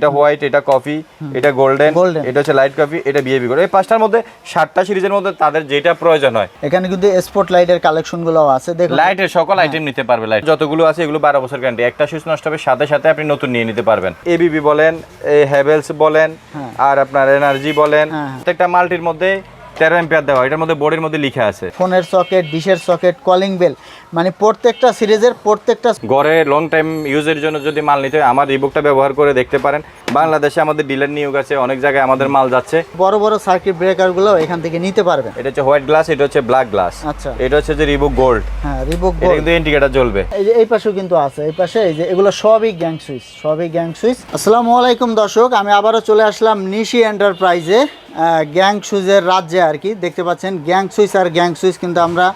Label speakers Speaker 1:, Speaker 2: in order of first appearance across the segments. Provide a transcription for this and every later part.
Speaker 1: এটা হোয়াইট এটা কফি এটা গোল্ডেন এটা হচ্ছে লাইট কফি এটা বিএবি করে। এই পাঁচটার মধ্যে সাতটা সিরিজের মধ্যে তাদের যেটা প্রয়োজন হয়।
Speaker 2: এখানে কিন্তু স্পট লাইটের কালেকশনগুলো আছে
Speaker 1: লাইটের সকল আইটেম নিতে পারবে লাইট যতগুলো আছে এগুলো বারো বছর গ্যারান্টি একটা সুইচ নষ্ট হবে সাথে সাথে আপনি নতুন নিয়ে নিতে পারবেন। এবিবি বলেন হেভেলস বলেন
Speaker 2: হ্যাঁ।
Speaker 1: আর আপনার এনার্জি বলেন
Speaker 2: হ্যাঁ, হ্যাঁ।
Speaker 1: প্রত্যেকটা মাল্টির মধ্যে তেরো এম্পিয়ার দেওয়া এটার মধ্যে বোর্ডের মধ্যে লিখা আছে।
Speaker 2: ফোনের সকেট ডিশের সকেট কলিং বেল মানে প্রত্যেকটা সিরিজের প্রত্যেকটা
Speaker 1: গড়ে লং টাইম ইউজের জন্য যদি মাল নিতে হয় আমার রিবুকটা ব্যবহার করে দেখতে পারেন। বাংলাদেশে আমাদের ডিলার নিয়োগ আছে অনেক জায়গায় আমাদের মাল যাচ্ছে।
Speaker 2: বড় বড় সার্কিট ব্রেকারগুলো এখান থেকে নিতে পারবেন।
Speaker 1: এটা হচ্ছে হোয়াইট গ্লাস এটা হচ্ছে ব্ল্যাক গ্লাস
Speaker 2: আচ্ছা।
Speaker 1: এটা হচ্ছে যে রিবুক গোল্ড
Speaker 2: হ্যাঁ রিবুক
Speaker 1: এটা কিন্তু ইন্ডিকেটার জ্বলবে।
Speaker 2: এই যে এই পাশেও কিন্তু আছে এই পাশে এই যে এগুলো সবই গ্যাং সুইচ সবই গ্যাং সুইচ আসসালামু আলাইকুম দর্শক আমি আবারও চলে আসলাম নিশি এন্টারপ্রাইজে গ্যাং সুইচের রাজ্যে আর কি। দেখতে পাচ্ছেন গ্যাং সুইচ আর গ্যাং সুইচ কিন্তু আমরা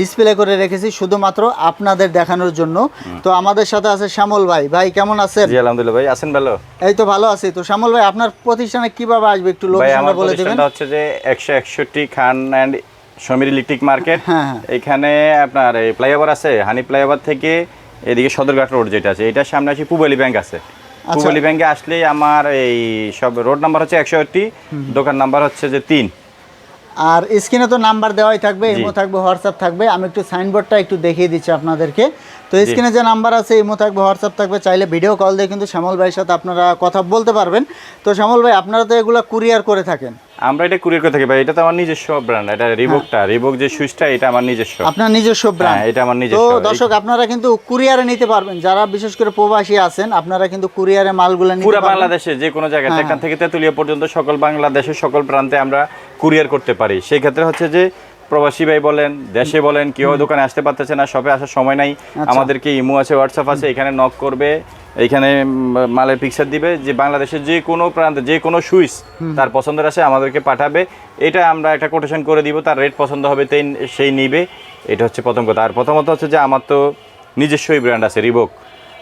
Speaker 2: ডিসপ্লে করে রেখেছি শুধুমাত্র আপনাদের দেখানোর জন্য। তো আমাদের সাথে আছে শ্যামল ভাই। ভাই কেমন আছেন?
Speaker 1: জি আলহামদুলিল্লাহ। ভাই আছেন ভালো?
Speaker 2: এই তো ভালো আছি। তো শ্যামল ভাই আপনার প্রতিষ্ঠানে কীভাবে আসবে একটু লোকেশনটা
Speaker 1: আমার
Speaker 2: বলে দিবেন?
Speaker 1: হচ্ছে যে একশো একষট্টি Khan and Samir electric market.
Speaker 2: হ্যাঁ, হ্যাঁ।
Speaker 1: এখানে আপনার এই ফ্লাইওভার আছে হানি ফ্লাইওভার থেকে এদিকে সদরঘাট রোড যেটা আছে এটার সামনে আছে পুবালি ব্যাংক আছে। পুবালি ব্যাংকে আসলেই আমার এই সব রোড নাম্বার হচ্ছে একশো দোকান নাম্বার হচ্ছে যে তিন।
Speaker 2: আর স্ক্রিনে তো নাম্বার দেওয়াই থাকবে
Speaker 1: এমও
Speaker 2: ইমো থাকবে হোয়াটসঅ্যাপ থাকবে। আমি একটু সাইনবোর্ডটা একটু দেখিয়ে দিচ্ছি আপনাদেরকে। তো স্ক্রিনে যে নাম্বার আছে ইমো থাকবে হোয়াটসঅ্যাপ থাকবে চাইলে ভিডিও কল দিয়ে কিন্তু শ্যামল ভাইয়ের সাথে আপনারা কথা বলতে পারবেন। তো শ্যামল ভাই আপনারা তো এগুলো কুরিয়ার করে থাকেন।
Speaker 1: আমরা এটা কুরিয়ার করে থাকি ভাই এটা তো আমার নিজস্ব ব্র্যান্ড এটা রিবুকটা রিবুক যে সুইচটা এটা আমার নিজস্ব।
Speaker 2: আপনার নিজস্ব ব্র্যান্ড
Speaker 1: হ্যাঁ, এটা আমার নিজস্ব। এই-
Speaker 2: দর্শক আপনারা কিন্তু কুরিয়ারে নিতে পারবেন। যারা বিশেষ করে প্রবাসী আছেন আপনারা কিন্তু কুরিয়ারে মালগুলো নিতে
Speaker 1: পুরো বাংলাদেশে যে কোনো জায়গায়
Speaker 2: হ্যাঁ,
Speaker 1: এখান থেকে তেতুলিয়া পর্যন্ত সকল বাংলাদেশের সকল প্রান্তে আমরা কুরিয়ার করতে পারি। সেই ক্ষেত্রে হচ্ছে যে প্রবাসী ভাই বলেন দেশে বলেন কেউ দোকানে আসতে পারতেছে না শপে আসার সময় নাই।
Speaker 2: আচ্ছা।
Speaker 1: আমাদেরকে ইমো আছে হোয়াটসঅ্যাপ আছে এখানে নক করবে এইখানে উম, মালের পিকচার দিবে যে বাংলাদেশের যে কোনো প্রান্তে যে কোনো সুইচ তার পছন্দের আছে আমাদেরকে পাঠাবে। এটা আমরা একটা কোটেশন করে দিব তার রেট পছন্দ হবে তাই সেই নিবে। এটা হচ্ছে প্রথম কথা। আর প্রথমত হচ্ছে যে আমার তো নিজস্বই ব্র্যান্ড আছে রিবক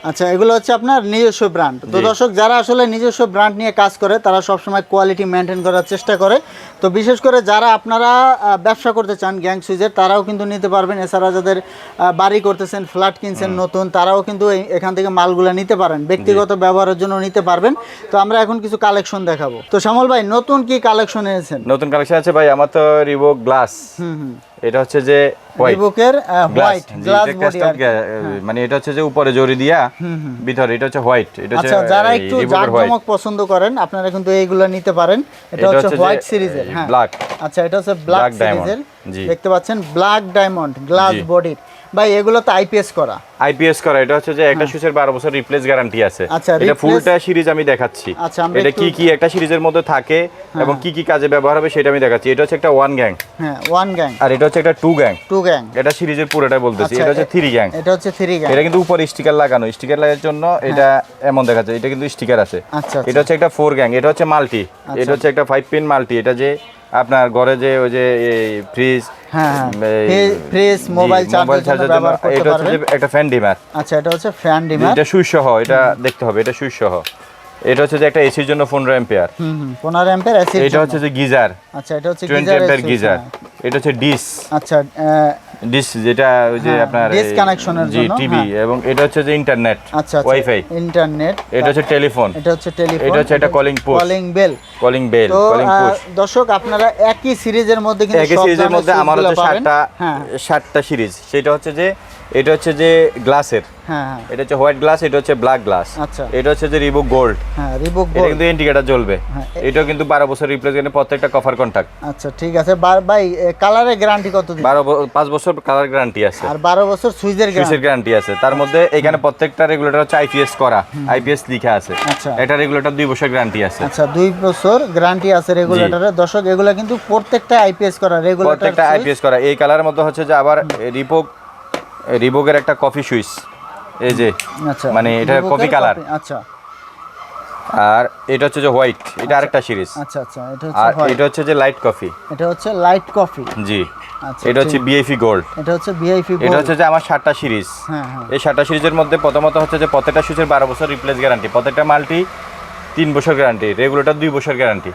Speaker 2: আচ্ছা এগুলো হচ্ছে আপনার নিজস্ব ব্র্যান্ড তো দর্শক যারা আসলে নিজস্ব ব্র্যান্ড নিয়ে কাজ করে তারা সবসময় কোয়ালিটি মেনটেন করার চেষ্টা করে। তো বিশেষ করে যারা আপনারা ব্যবসা করতে চান গ্যাং সুইজের তারাও কিন্তু নিতে পারবেন। এছাড়া যাদের বাড়ি করতেছেন ফ্ল্যাট কিনছেন নতুন তারাও কিন্তু এখান থেকে মালগুলো নিতে পারেন। ব্যক্তিগত ব্যবহারের জন্য নিতে পারবেন। তো আমরা এখন কিছু কালেকশন দেখাবো। তো শ্যামল ভাই নতুন কি কালেকশন এনেছেন?
Speaker 1: নতুন কালেকশন আছে ভাই আমার তো রিবক গ্লাস
Speaker 2: হুম হুম।
Speaker 1: এটা হচ্ছে যে
Speaker 2: রিবুকের হোয়াইট গ্লাস বডি
Speaker 1: মানে এটা হচ্ছে যে উপরে জরি দিয়া ভিতরে এটা হচ্ছে হোয়াইট এটা হচ্ছে
Speaker 2: আচ্ছা যারা একটু জাঁকজমক পছন্দ করেন আপনারা কিন্তু এইগুলো নিতে পারেন। এটা হচ্ছে হোয়াইট সিরিজের হ্যাঁ।
Speaker 1: ব্ল্যাক
Speaker 2: আচ্ছা এটা হচ্ছে ব্ল্যাক সিরিজের। দেখতে পাচ্ছেন ব্ল্যাক ডায়মন্ড গ্লাস। বডির ভাই এগুলো তো আইপিএস করা।
Speaker 1: আইপিএস করা এটা হচ্ছে যে একটা সুইচের বারো বছর রিপ্লেস গ্যারান্টি আছে।
Speaker 2: আচ্ছা,
Speaker 1: এটা ফুলটা সিরিজ আমি দেখাচ্ছি।
Speaker 2: আচ্ছা,
Speaker 1: এটা
Speaker 2: হ্যাঁ।
Speaker 1: কি কি একটা সিরিজের মধ্যে থাকে এবং কি কি কাজে ব্যবহার হবে সেটা আমি দেখাচ্ছি। এটা হচ্ছে একটা ওয়ান গ্যাং
Speaker 2: হ্যাঁ ওয়ান গ্যাং
Speaker 1: আর এটা হচ্ছে একটা টু গ্যাং
Speaker 2: টু গ্যাং
Speaker 1: এটা সিরিজের পুরোটা বলতেছি।
Speaker 2: আচ্ছা,
Speaker 1: এটা হচ্ছে থ্রি গ্যাং
Speaker 2: এটা হচ্ছে থ্রি গ্যাং
Speaker 1: এটা কিন্তু উপরে স্টিকার লাগানো। স্টিকার লাগার জন্য এটা এমন দেখা যায় এটা কিন্তু স্টিকার আছে।
Speaker 2: আচ্ছা
Speaker 1: এটা হচ্ছে একটা ফোর গ্যাং এটা হচ্ছে মাল্টি এটা হচ্ছে একটা ফাইভ পিন মাল্টি এটা যে আপনার ঘরে যে ওই যে ফ্রিজ
Speaker 2: হ্যাঁ হ্যাঁ। ফ্রিজ মোবাইল চার্জার জন্য
Speaker 1: এটা হচ্ছে একটা ফ্যান ডিমার
Speaker 2: আচ্ছা এটা হচ্ছে ফ্যান ডিমার
Speaker 1: এটা সুইচ সহ এটা দেখতে হবে এটা সহ এটা হচ্ছে যে একটা এসির জন্য
Speaker 2: হুম
Speaker 1: এটা হচ্ছে যে গিজার।
Speaker 2: আচ্ছা এটা হচ্ছে
Speaker 1: গিজার। এটা হচ্ছে ডিস
Speaker 2: আচ্ছা
Speaker 1: ডিস যেটা ওই যে
Speaker 2: হ্যাঁ,
Speaker 1: আপনার
Speaker 2: dish
Speaker 1: কানেকশনের
Speaker 2: জন্য,
Speaker 1: টিভি এবং এটা হচ্ছে যে ইন্টারনেট
Speaker 2: আচ্ছা আচ্ছা
Speaker 1: ওয়াইফাই
Speaker 2: ইন্টারনেট
Speaker 1: এটা হচ্ছে টেলিফোন
Speaker 2: এটা হচ্ছে টেলিফোন
Speaker 1: এটা হচ্ছে একটা calling post
Speaker 2: calling bell
Speaker 1: calling bell calling post
Speaker 2: দর্শক আপনারা একই সিরিজের মধ্যে কিন্তু
Speaker 1: একই সিরিজের মধ্যে আমার হচ্ছে
Speaker 2: পাবেন।
Speaker 1: সাতটা
Speaker 2: হ্যাঁ।
Speaker 1: সাতটা সিরিজ। সেটা হচ্ছে যে এটা হচ্ছে যে গ্লাসের।
Speaker 2: হ্যাঁ হ্যাঁ।
Speaker 1: এটা হচ্ছে হোয়াইট গ্লাস এটা হচ্ছে ব্ল্যাক গ্লাস।
Speaker 2: আচ্ছা।
Speaker 1: এটা হচ্ছে যে রিবুক গোল্ড।
Speaker 2: হ্যাঁ রিবুক
Speaker 1: এটা কিন্তু ইন্ডিকেটার জ্বলবে।
Speaker 2: হ্যাঁ,
Speaker 1: এটাও কিন্তু বারো বছর রিপ্লেস করে প্রত্যেকটা কভার কন্ট্যাক্ট
Speaker 2: আচ্ছা ঠিক আছে। ভাই কালারের গ্যারান্টি কতদিন
Speaker 1: বারো ব- পাঁচ বছর কালার গ্যারান্টি আছে।
Speaker 2: আর বারো বছর সুইচের
Speaker 1: সুইচের
Speaker 2: গ্যারান্টি
Speaker 1: আছে। তার মধ্যে এখানে প্রত্যেকটা রেগুলেটর হচ্ছে আইপিএস করা। আইপিএস লেখা আছে।
Speaker 2: আচ্ছা।
Speaker 1: এটা রেগুলেটর দুই বছর গ্যারান্টি আছে।
Speaker 2: আচ্ছা দুই বছর গ্যারান্টি আছে রেগুলেটরের দর্শক এগুলো কিন্তু প্রত্যেকটা আইপিএস করা রেগুলেটর
Speaker 1: প্রত্যেকটা আইপিএস করা। এই কালারের মধ্যে হচ্ছে যে আবার রিপোক রিবোকের একটা কফি সুইচ। এই যে
Speaker 2: আচ্ছা।
Speaker 1: মানে এটা কফি কালার
Speaker 2: আচ্ছা।
Speaker 1: আর এটা হচ্ছে যে হোয়াইট এটা আরেকটা সিরিজ
Speaker 2: আচ্ছা আচ্ছা এটা
Speaker 1: আর
Speaker 2: হচ্ছে white,
Speaker 1: এটা হচ্ছে যে লাইট কফি
Speaker 2: এটা হচ্ছে লাইট কফি
Speaker 1: জি।
Speaker 2: আচ্ছা
Speaker 1: এটা হচ্ছে বিএফি গোল্ড
Speaker 2: এটা হচ্ছে ভিআইপি
Speaker 1: এটা হচ্ছে যে আমার সাতটা সিরিজ
Speaker 2: হ্যাঁ হ্যাঁ।
Speaker 1: এই সাতটা সিরিজের মধ্যে প্রথমত হচ্ছে যে প্রত্যেকটা সুইচের বারো বছর রিপ্লেস গ্যারান্টি প্রত্যেকটা মাল্টি তিন বছর গ্যারান্টি রেগুলেটর দুই বছর গ্যারান্টি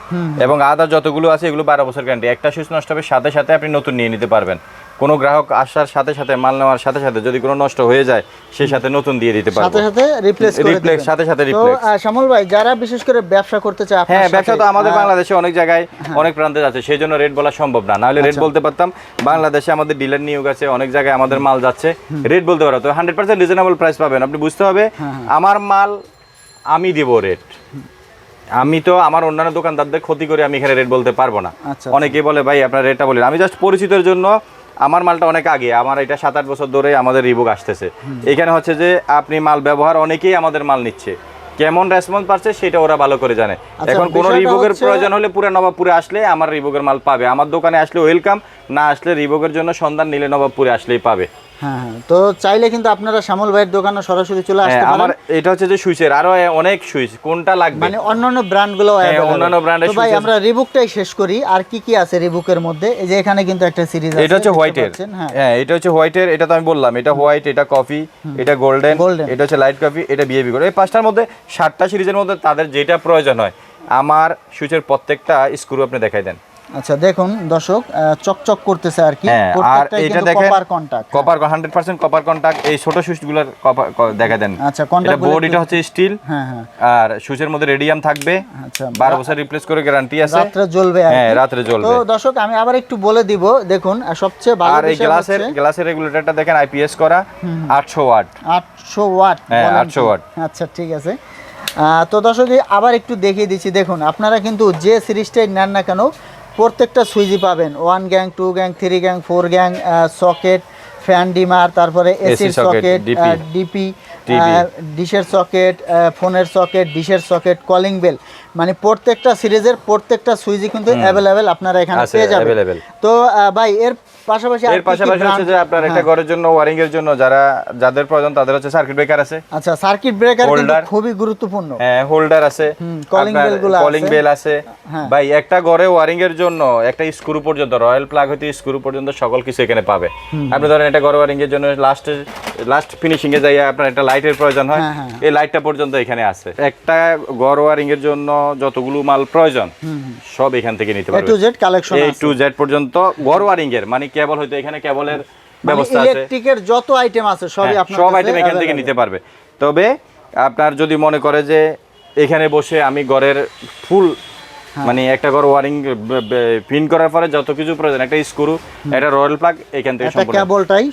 Speaker 1: এবং আদার যতগুলো আছে এগুলো বারো বছর গ্যারান্টি একটা সুইচ নষ্ট হবে সাথে সাথে আপনি নতুন নিয়ে নিতে পারবেন। কোনো গ্রাহক আসার সাথে সাথে মাল নেওয়ার সাথে সাথে যদি কোনো নষ্ট হয়ে যায় সেই সাথে নতুন দিয়ে দিতে পারব।
Speaker 2: সাথে সাথে রিপ্লেস করে দিবেন।
Speaker 1: সাথে সাথে replace।
Speaker 2: শ্যামল ভাই যারা বিশেষ করে ব্যবসা করতে চায় আপনার
Speaker 1: হ্যাঁ ব্যবসা তো আমাদের বাংলাদেশে অনেক জায়গায় অনেক প্রান্তে যাচ্ছে সেই জন্য রেট বলা সম্ভব না। নাহলে রেট
Speaker 2: আচ্ছা।
Speaker 1: বলতে পারতাম বাংলাদেশে আমাদের ডিলার নিয়োগ আছে অনেক জায়গায় আমাদের মাল যাচ্ছে রেট বলতে পারো। তো হান্ড্রেড পার্সেন্ট রিজনেবল প্রাইস পাবেন। আপনি বুঝতে হবে
Speaker 2: হ্যাঁ,
Speaker 1: আমার মাল আমি দিব রেট আমি তো আমার অন্যান্য দোকানদারদের ক্ষতি করে আমি এখানে রেট বলতে পারব না।
Speaker 2: আচ্ছা,
Speaker 1: অনেকে বলে ভাই আপনার রেটটা বলেন। আমি জাস্ট পরিচিতের জন্য আমার মালটা অনেক আগে আমার এটা সাত আট বছর ধরে আমাদের রিবুক আসতেছে। এখানে হচ্ছে যে আপনি মাল ব্যবহার অনেকেই আমাদের মাল নিচ্ছে। কেমন রেসপন্স পাচ্ছে সেটা ওরা ভালো করে জানে।
Speaker 2: আচ্ছা,
Speaker 1: এখন কোন রিবুকের প্রয়োজন হলে পুরো নবাবপুরে আসলে আমার রিবুকের মাল পাবে। আমার দোকানে আসলে ওয়েলকাম না আসলে রিবুকের জন্য সন্ধান নিলে নবাবপুরে আসলেই পাবে।
Speaker 2: হ্যাঁ হ্যাঁ। তো চাইলে কিন্তু আপনারা শ্যামল ভাইয়ের দোকানে সরাসরি চলে আসতে
Speaker 1: হ্যাঁ, আমার
Speaker 2: পারেন
Speaker 1: এটা হচ্ছে যে সুইচের আরও অনেক সুইচ কোনটা লাগবে?
Speaker 2: মানে অন্যান্য ব্র্যান্ডগুলো
Speaker 1: হ্যাঁ, অন্যান্য এর
Speaker 2: তো ভাই আমরা রিবুকটাই শেষ করি। আর কি কি আছে রিবুকের মধ্যে? এই যে এখানে কিন্তু একটা সিরিজ আছে
Speaker 1: এটা হচ্ছে হোয়াইটের।
Speaker 2: হ্যাঁ।
Speaker 1: হ্যাঁ এটা হচ্ছে হোয়াইটের এটা তো আমি বললাম এটা হোয়াইট এটা কফি এটা গোল্ডেন। এটা হচ্ছে লাইট কফি এটা বিএবি গোল্ড এই পাঁচটার মধ্যে সাতটা সিরিজের মধ্যে তাদের যেটা প্রয়োজন হয় আমার সুইচের প্রত্যেকটা স্ক্রু আপনি দেখাই দেন।
Speaker 2: আচ্ছা দেখুন দর্শক চকচক করতেছে আর কি।
Speaker 1: হ্যাঁ আর এটা দেখেন
Speaker 2: copper contact
Speaker 1: copper hundred percent copper contact এই ছোট সুইচগুলোর কপার দেখা দেন।
Speaker 2: আচ্ছা,
Speaker 1: এটা বোর্ড এটা হচ্ছে স্টিল
Speaker 2: হ্যাঁ হ্যাঁ।
Speaker 1: আর সুইচের মধ্যে রেডিয়াম থাকবে।
Speaker 2: আচ্ছা
Speaker 1: বারো বছর রিপ্লেস করে গ্যারান্টি আছে।
Speaker 2: রাত্রে জ্বলবে
Speaker 1: হ্যাঁ
Speaker 2: কি।
Speaker 1: রাত্রে জ্বলবে।
Speaker 2: তো দর্শক আমি আবার একটু বলে দিব দেখুন সবচেয়ে ভালো
Speaker 1: আর এই গ্লাসের গ্লাসের রেগুলেটরটা দেখেন আইপিএস করা আটশো ওয়াট।
Speaker 2: 800 ওয়াট
Speaker 1: হ্যাঁ,
Speaker 2: বলেন
Speaker 1: 800 ওয়াট।
Speaker 2: আচ্ছা ঠিক আছে। তো দর্শক আবার একটু দেখিয়ে দিচ্ছি দেখুন আপনারা কিন্তু যে সিরিজটাই নেন না কেন প্রত্যেকটা সুইচই পাবেন। One gang two gang three gang four gang socket fan dimmer তারপরে এসির সকেট ডিপি ডিশের সকেট ফোনের সকেট ডিশের সকেট কলিং বেল মানে প্রত্যেকটা সিরিজের প্রত্যেকটা সুইচই কিন্তু অ্যাভেলেবেল আপনারা এখানে পেয়ে যাবেন। তো ভাই এর পাশাপাশি
Speaker 1: এর পাশাপাশি হচ্ছে যে আপনার একটা
Speaker 2: হ্যাঁ।
Speaker 1: ঘরের জন্য ওয়ারিং এর জন্য যারা যাদের প্রয়োজন তাদের হচ্ছে সার্কিট ব্রেকার আছে।
Speaker 2: আচ্ছা সার্কিট ব্রেকার কিন্তু খুবই গুরুত্বপূর্ণ।
Speaker 1: হ্যাঁ হোল্ডার আছে।
Speaker 2: calling bell গুলো
Speaker 1: কলিং বেল আছে।
Speaker 2: হ্যাঁ।
Speaker 1: ভাই একটা ঘরে ওয়ারিং এর জন্য একটা স্ক্রু পর্যন্ত রয়্যাল প্লাগ হইতে স্ক্রু পর্যন্ত সকল কিছু এখানে পাবে। আপনি ধরেন এটা ঘরে ওয়ারিং এর জন্য লাস্ট লাস্ট ফিনিশিং এ যাই আপনার একটা লাইটের প্রয়োজন হয়।
Speaker 2: হ্যাঁ, হ্যাঁ।
Speaker 1: এই লাইটটা পর্যন্ত এখানে আছে। একটা ঘর ওয়ারিং এর জন্য যতগুলো মাল প্রয়োজন সব এখান থেকে নিতে পারবে।
Speaker 2: A to Z collection
Speaker 1: A to Z পর্যন্ত ঘর ওয়ারিং এর মানে কেবল হয়তো এখানে কেবলের ব্যবস্থা আছে।
Speaker 2: ইলেকট্রিকের যত আইটেম আছে সবই
Speaker 1: হ্যাঁ,
Speaker 2: আপনার
Speaker 1: সব আইটেম এখান থেকে নিতে পারবে। তবে আপনার যদি মনে করে যে এখানে বসে আমি ঘরের ফুল। মানে একটা ঘর ওয়ারিং পিন করার পরে যত কিছু প্রয়োজন একটা স্ক্রু একটা রয়্যাল প্লাগ এখান থেকে সম্পূর্ণ।
Speaker 2: কেবলটাই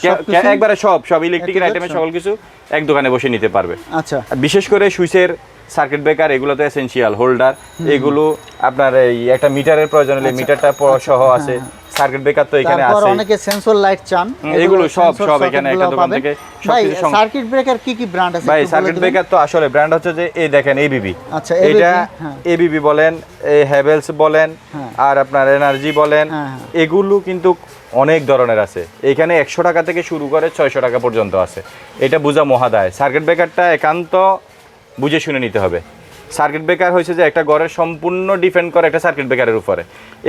Speaker 1: একবারে সব সব ইলেকট্রিকের আইটেমের
Speaker 2: সব।
Speaker 1: সকল কিছু এক দোকানে বসে নিতে পারবে।
Speaker 2: আচ্ছা।
Speaker 1: বিশেষ করে সুইচের সার্কিট ব্রেকার এগুলো তো এসেনশিয়াল হোল্ডার এগুলো আপনার এই একটা মিটারের প্রয়োজন হলে মিটারটা সহ আছে। সার্কিট ব্রেকার তো এখানে আছে
Speaker 2: অনেকে সেন্সর লাইট চান।
Speaker 1: এগুলো সব, সব এখানে একটা দোকান থেকে
Speaker 2: ভাই সার্কিট ব্রেকার কি কি ব্র্যান্ড আছে
Speaker 1: ভাই সার্কিট ব্রেকার তো আসলে ব্র্যান্ড হচ্ছে যে এই দেখেন এবিবি
Speaker 2: আচ্ছা,
Speaker 1: এটা
Speaker 2: হ্যাঁ।
Speaker 1: এবিবি বলেন এই হ্যাভেলস বলেন
Speaker 2: হ্যাঁ।
Speaker 1: আর আপনার এনার্জি বলেন
Speaker 2: হ্যাঁ, হ্যাঁ।
Speaker 1: এগুলো কিন্তু অনেক ধরনের আছে। এখানে একশো টাকা থেকে শুরু করে ছয়শো টাকা পর্যন্ত আছে। এটা বোঝা মহাদায় সার্কিট ব্রেকারটা একান্ত বুঝে শুনে নিতে হবে। সার্কিট ব্রেকার হয়েছে যে একটা ঘরের সম্পূর্ণ ডিপেন্ড করে একটা সার্কিট ব্রেকারের উপরে।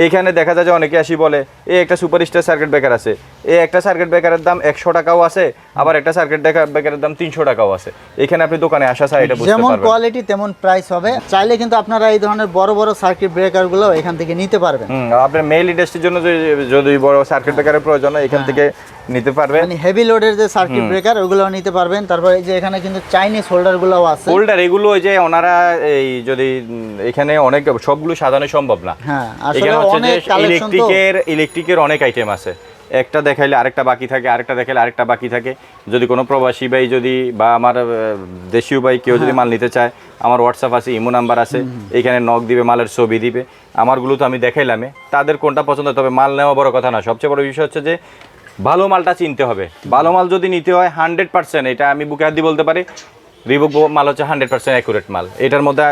Speaker 1: এইখানে দেখা যায় যে অনেকে আসি বলে এই একটা সুপারস্টার সার্কিট ব্রেকার আছে। এই একটা সার্কিট ব্রেকারের দাম একশো টাকাও আছে আবার একটা সার্কিট ব্রেকারের দাম তিনশো টাকাও আছে। এখানে আপনি দোকানে আসা চাই এটা
Speaker 2: যেমন কোয়ালিটি তেমন প্রাইস হবে। চাইলে কিন্তু আপনারা এই ধরনের বড় বড় সার্কিট ব্রেকারগুলো এখান থেকে নিতে পারবেন।
Speaker 1: আপনার মেল ইন্ডাস্ট্রির জন্য যদি যদি বড় সার্কিট ব্রেকারের প্রয়োজন হয় এখান থেকে নিতে পারবেন।
Speaker 2: মানে হেভি লোডের যে সার্কিট ব্রেকার ওগুলো নিতে পারবেন। তারপর এই যে এখানে কিন্তু চাইনিজ হোল্ডার গুলোও আছে।
Speaker 1: হোল্ডার এগুলো ওই যে ওনারা এই যদি এখানে অনেক সবগুলো সাজানো সম্ভব না।
Speaker 2: হ্যাঁ আসলে অনেক
Speaker 1: ইলেকট্রিকের ইলেকট্রিকের অনেক আইটেম আছে। একটা দেখাইলে আরেকটা বাকি থাকে আরেকটা দেখাইলে আরেকটা বাকি থাকে। যদি কোনো প্রবাসী ভাই যদি বা আমার দেশীয় ভাই কেউ
Speaker 2: হ্যাঁ।
Speaker 1: যদি মাল নিতে চায় আমার হোয়াটসঅ্যাপ আছে ইমো নাম্বার আছে এখানে নক দিবে মালের ছবি দিবে। আমারগুলো তো আমি দেখাইলামে তাদের কোনটা পছন্দ তবে মাল নেওয়া বড় কথা না। সবচেয়ে বড় বিষয় হচ্ছে যে ভালো মালটা চিনতে হবে। ভালো মাল যদি নিতে হয় হান্ড্রেড পার্সেন্ট এটা আমি বুকে হাত দিয়ে বলতে পারি রিবুক মাল হচ্ছে হান্ড্রেড পার্সেন্ট অ্যাকুরেট মাল। এটার মধ্যে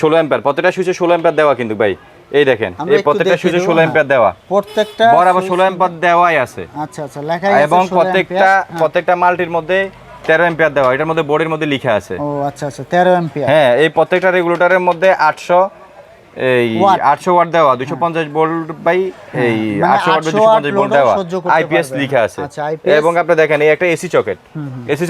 Speaker 1: ষোলো অ্যাম্পার প্রত্যেকটা সুইচে ষোলো অ্যাম্পার দেওয়া কিন্তু ভাই। এই দেখেন এই প্রত্যেকটা সুইচে ষোলো
Speaker 2: হ্যাঁ।
Speaker 1: অ্যাম্পার দেওয়া
Speaker 2: প্রত্যেকটা
Speaker 1: বরাবর ষোলো অ্যাম্পার দেওয়াই আছে।
Speaker 2: আচ্ছা আচ্ছা আছে
Speaker 1: এবং প্রত্যেকটা প্রত্যেকটা মালটির মধ্যে তেরো অ্যাম্পিয়ার দেওয়া এটার মধ্যে বোর্ডের মধ্যে লিখা আছে।
Speaker 2: ও আচ্ছা আচ্ছা তেরো এম্পিয়ার
Speaker 1: হ্যাঁ এই প্রত্যেকটা রেগুলেটরের মধ্যে আটশো এই
Speaker 2: Watt।
Speaker 1: আটশো ওয়াট দেওয়া দুশো পঞ্চাশ ভোল্ট বাই এই
Speaker 2: মানে
Speaker 1: ওয়াট
Speaker 2: 800
Speaker 1: ভোল্ট দেওয়া। আইপিএস। লিখা আছে।
Speaker 2: আচ্ছা,
Speaker 1: এবং আপনি দেখেন এই একটা এসি চকেট। এসি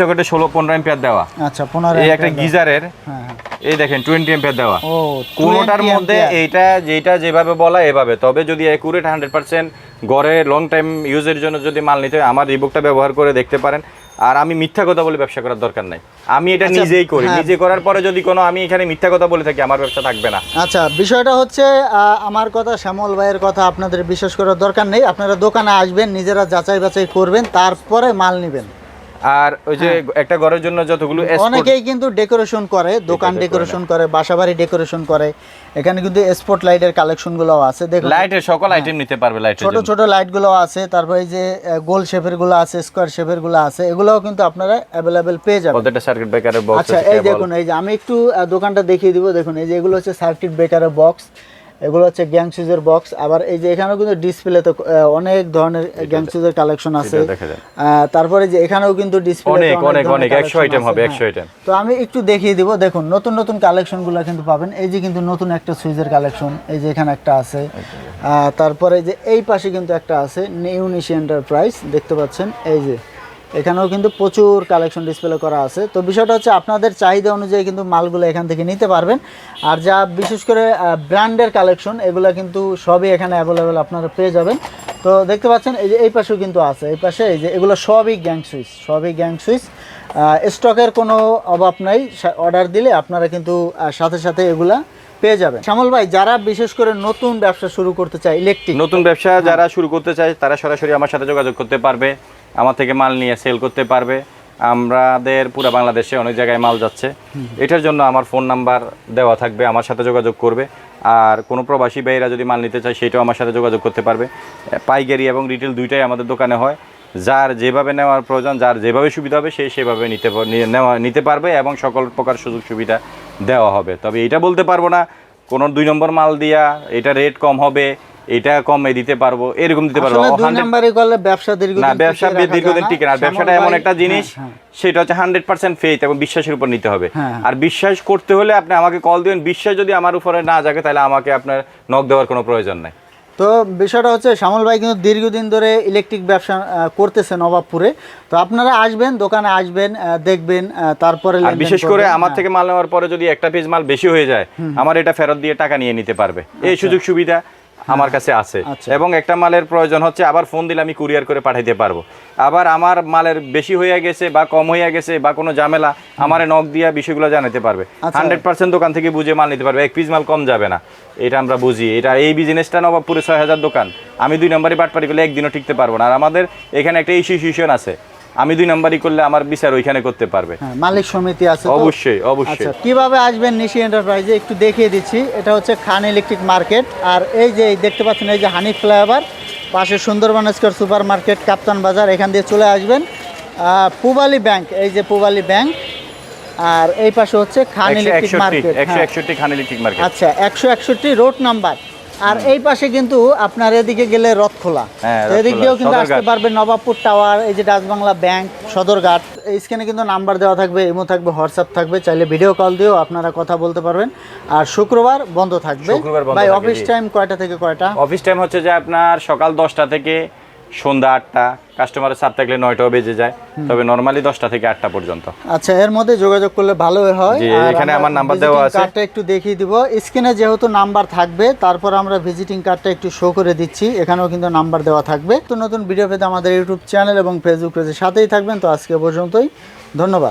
Speaker 1: দেওয়া।
Speaker 2: আচ্ছা পনেরো
Speaker 1: এই একটা গিজারের
Speaker 2: হ্যাঁ হ্যাঁ।
Speaker 1: এই দেখেন টোয়েন্টি এম্পিয়ার দেওয়া।
Speaker 2: ও
Speaker 1: কোনোটার মধ্যে। এইটা যেটা যেভাবে বলা এভাবে। তবে যদি একুরেট হান্ড্রেড পার্সেন্ট গড়ে লং টাইম ইউজের জন্য যদি মাল নিতে হয় আমার রিবুকটা ব্যবহার করে দেখতে পারেন। আর আমি মিথ্যা কথা বলে ব্যবসা করার দরকার নাই। আমি এটা
Speaker 2: আচ্ছা,
Speaker 1: নিজেই করি।
Speaker 2: হ্যাঁ।
Speaker 1: নিজে করার পরে যদি কোনো আমি এখানে মিথ্যা কথা বলে থাকি আমার ব্যবসা থাকবে না।
Speaker 2: আচ্ছা বিষয়টা হচ্ছে আহ, আমার কথা শ্যামল ভাইয়ের কথা আপনাদের বিশ্বাস করার দরকার নেই। আপনারা দোকানে আসবেন নিজেরা যাচাই বাছাই করবেন তারপরে মাল নেবেন।
Speaker 1: আর ওই যে একটা ঘরের জন্য যতগুলো
Speaker 2: অনেকেই কিন্তু ডেকোরেশন করে দোকান
Speaker 1: করে
Speaker 2: ডেকোরেশন করে বাসাবাড়ি ডেকোরেশন করে। এখানে কিন্তু স্পট লাইটের কালেকশনগুলো আছে। দেখুন
Speaker 1: লাইটের সকল আইটেম নিতে পারবে লাইটের
Speaker 2: ছোট ছোট লাইটগুলো আছে তারপরে এই যে গোল শেপেরগুলো আছে স্কোয়ার শেপেরগুলো আছে এগুলোও কিন্তু আপনারা অ্যাভেলেবেল পেয়ে যাবেন।
Speaker 1: প্রত্যেকটা সার্কিট ব্রেকারের বক্স
Speaker 2: আচ্ছা এই দেখুন এই যে আমি একটু দোকানটা দেখিয়ে দিব। দেখুন এই যে এগুলো হচ্ছে সার্কিট ব্রেকারের বক্স এগুলো হচ্ছে গ্যাং সুইজের বক্স। আবার এই যে এখানেও কিন্তু ডিসপ্লেতে অনেক ধরনের গ্যাং সুইজের কালেকশন আছে। তারপরে যে এখানেও কিন্তু ডিসপ্লে
Speaker 1: অনেক, অনেক, অনেক, 100 item হবে, 100 item।
Speaker 2: তো আমি একটু দেখিয়ে দিব। দেখুন নতুন নতুন কালেকশনগুলো কিন্তু পাবেন। এই যে কিন্তু নতুন একটা সুইজের কালেকশন এই যে এখানে একটা আছে। আহ, তারপরে যে এই পাশে কিন্তু একটা আছে নিউনিশি এন্টারপ্রাইজ দেখতে পাচ্ছেন? এই যে এখানেও কিন্তু প্রচুর কালেকশন ডিসপ্লে করা আছে। তো বিষয়টা হচ্ছে আপনাদের চাহিদা অনুযায়ী কিন্তু মালগুলো এখান থেকে নিতে পারবেন। আর যা বিশেষ করে ব্র্যান্ডের কালেকশন এগুলো কিন্তু সবই এখানে অ্যাভেলেবেল আপনারা পেয়ে যাবেন। তো দেখতে পাচ্ছেন, এই যে এই পাশেও কিন্তু আছে। এই পাশে এই যে এগুলো সবই গ্যাং সুইচ সবই গ্যাং সুইচ স্টকের কোনো অভাব নাই। অর্ডার দিলে আপনারা কিন্তু সাথে সাথে এগুলা পেয়ে যাবেন। শ্যামল ভাই, যারা বিশেষ করে নতুন ব্যবসা শুরু করতে চায় ইলেকট্রিক
Speaker 1: নতুন ব্যবসা যারা শুরু করতে চায়, তারা সরাসরি আমার সাথে যোগাযোগ করতে পারবে। আমার থেকে মাল নিয়ে সেল করতে পারবে। আমাদের পুরো বাংলাদেশে অনেক জায়গায় মাল যাচ্ছে। এটার জন্য আমার ফোন নাম্বার দেওয়া থাকবে, আমার সাথে যোগাযোগ করবে। আর কোনো প্রবাসী ভাইয়েরা যদি মাল নিতে চায়, সেটাও আমার সাথে যোগাযোগ করতে পারবে। পাইকারি এবং রিটেল দুইটাই আমাদের দোকানে হয়। যার যেভাবে নেওয়ার প্রয়োজন, যার যেভাবে সুবিধা হবে, সে সেভাবে নিতে নেওয়া, নিতে পারবে এবং সকল প্রকার সুযোগ সুবিধা দেওয়া হবে। তবে এটা বলতে পারব না, কোনো দুই নম্বর মাল দিয়া এটা রেট কম হবে এটা কমে দিতে পারব এরকম দিতে পারব।
Speaker 2: দুই
Speaker 1: 100
Speaker 2: করলে ব্যবসা দীর্ঘদিন
Speaker 1: না ব্যবসা দীর্ঘদিন টিকে না ব্যবসাটা এমন একটা জিনিস
Speaker 2: হ্যাঁ, হ্যাঁ।
Speaker 1: সেটা হচ্ছে হান্ড্রেড পার্সেন্ট ফেথ এবং বিশ্বাসের উপর নিতে হবে।
Speaker 2: হ্যাঁ।
Speaker 1: আর বিশ্বাস করতে হলে আপনি আমাকে কল দিবেন। বিশ্বাস যদি আমার উপরে না জাগে তাহলে আমাকে আপনার নক দেওয়ার কোনো প্রয়োজন নাই।
Speaker 2: তো বিষয়টা হচ্ছে শ্যামল ভাই কিন্তু দীর্ঘদিন ধরে ইলেকট্রিক ব্যবসা আহ, করতেছেন নবাবপুরে। তো আপনারা আসবেন দোকানে আসবেন দেখবেন তারপরে
Speaker 1: বিশেষ করে আমার। থেকে মাল নেওয়ার পরে যদি একটা পিস মাল বেশি হয়ে যায় আমার এটা ফেরত দিয়ে টাকা নিয়ে নিতে পারবে। এই সুযোগ সুবিধা আমার কাছে আছে।
Speaker 2: আচ্ছা।
Speaker 1: এবং একটা মালের প্রয়োজন হচ্ছে আবার ফোন দিলে আমি কুরিয়ার করে পাঠাইতে পারব। আবার আমার মালের বেশি হয়ে গেছে বা কম হয়ে গেছে বা কোনো ঝামেলা আমার নখ দিয়া বিষয়গুলো জানাতে পারবে।
Speaker 2: আচ্ছা।
Speaker 1: হান্ড্রেড পার্সেন্ট দোকান থেকে বুঝে মাল নিতে পারবে। এক পিস মাল কম যাবে না। এটা আমরা বুঝি। এটা এই বিজনেসটা নবাবপুরে ছয় হাজার দোকান। আমি দুই নম্বরই বাটপারি করলে একদিনও টিকতে পারব না। আর আমাদের এখানে একটা ইস্যুশন আছে। আমি দুই নম্বরই করলে আমার বিচার ওইখানে করতে পারবে।
Speaker 2: হ্যাঁ, মালিক সমিতি আছে
Speaker 1: অবশ্যই অবশ্যই।
Speaker 2: আচ্ছা কীভাবে আসবেন নিশি এন্টারপ্রাইজে? একটু দেখিয়ে দিচ্ছি। এটা হচ্ছে খান ইলেকট্রিক মার্কেট। আর এই যে দেখতে পাচ্ছেন এই যে হানি ফ্লাইওভার পাশে Sundarban square super market Kaptan Bazar এখান দিয়ে চলে আসবেন। পুবালি ব্যাংক এই যে পুবালি ব্যাংক। আর এই পাশে হচ্ছে খান ইলেকট্রিক মার্কেট
Speaker 1: একশো
Speaker 2: হ্যাঁ।
Speaker 1: একষট্টি খান ইলেকট্রিক মার্কেট।
Speaker 2: আচ্ছা একশো একষট্টি রোড নাম্বার। আর এই পাশে কিন্তু আপনার এদিকে গেলে রথ
Speaker 1: খোলা
Speaker 2: তো এদিক দিয়েও কিন্তু আসতে
Speaker 1: পারবে
Speaker 2: পারবেন নবাবপুর টাওয়ার এই যে ডাচবাংলা ব্যাংক সদরঘাট। এই স্ক্যানে কিন্তু নাম্বার দেওয়া থাকবে ইমো থাকবে হোয়াটসঅ্যাপ থাকবে চাইলে ভিডিও কল দিয়েও আপনারা কথা বলতে পারবেন। আর শুক্রবার বন্ধ থাকবে। ভাই অফিস টাইম কয়টা থেকে কয়টা?
Speaker 1: অফিস টাইম হচ্ছে যে আপনার সকাল দশটা থেকে সন্ধ্যা আটটা কাস্টমারের চাপ থাকলে নয়টাও বেজে যায় তবে নর্মালি দশটা থেকে আটটা পর্যন্ত।
Speaker 2: আচ্ছা এর মধ্যে যোগাযোগ করলে ভালো হয়।
Speaker 1: এখানে
Speaker 2: আমার
Speaker 1: নাম্বার দেওয়া আছে।
Speaker 2: কার্ডটা একটু দেখিয়ে দিব। স্ক্রিনে যেহেতু নাম্বার থাকবে তারপর আমরা ভিজিটিং কার্ডটা একটু শো করে দিচ্ছি। এখানেও কিন্তু নাম্বার দেওয়া থাকবে। তো নতুন ভিডিও পেতে আমাদের ইউটিউব চ্যানেল এবং ফেসবুক পেজের সাথেই থাকবেন। তো আজকে পর্যন্তই। ধন্যবাদ।